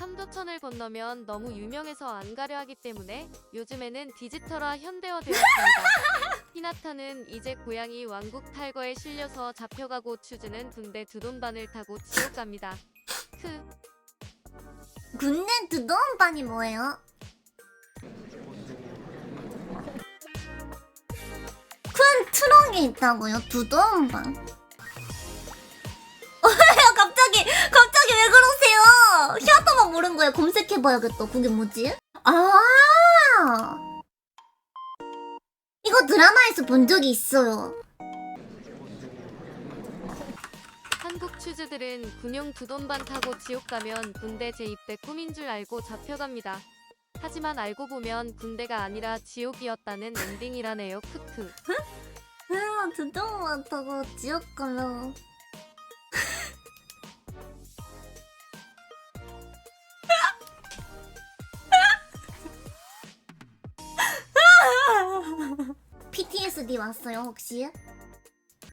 삼도천을 건너면 너무 유명해서 안 가려 하기 때문에 요즘에는 디지털화 현대화 되었습니다. 히나타는 이제 고양이 왕국 탈거에 실려서 잡혀가고 추즈는 군대 두돈반을 타고 지옥 갑니다. 크. 군대 두돈반이 뭐예요? 큰 트럭이 있다고요? 두돈반? 모르는 거예요. 검색해봐야겠다. 그게 뭐지? 아 이거 드라마에서 본 적이 있어요. 한국 추즈들은 군용 두 돈 반 타고 지옥 가면 군대 재입대 꿈인 줄 알고 잡혀갑니다. 하지만 알고 보면 군대가 아니라 지옥이었다는 엔딩이라네요. 크크. 내가 두돈반 타고 지옥 가면 PTSD 왔어요 혹시?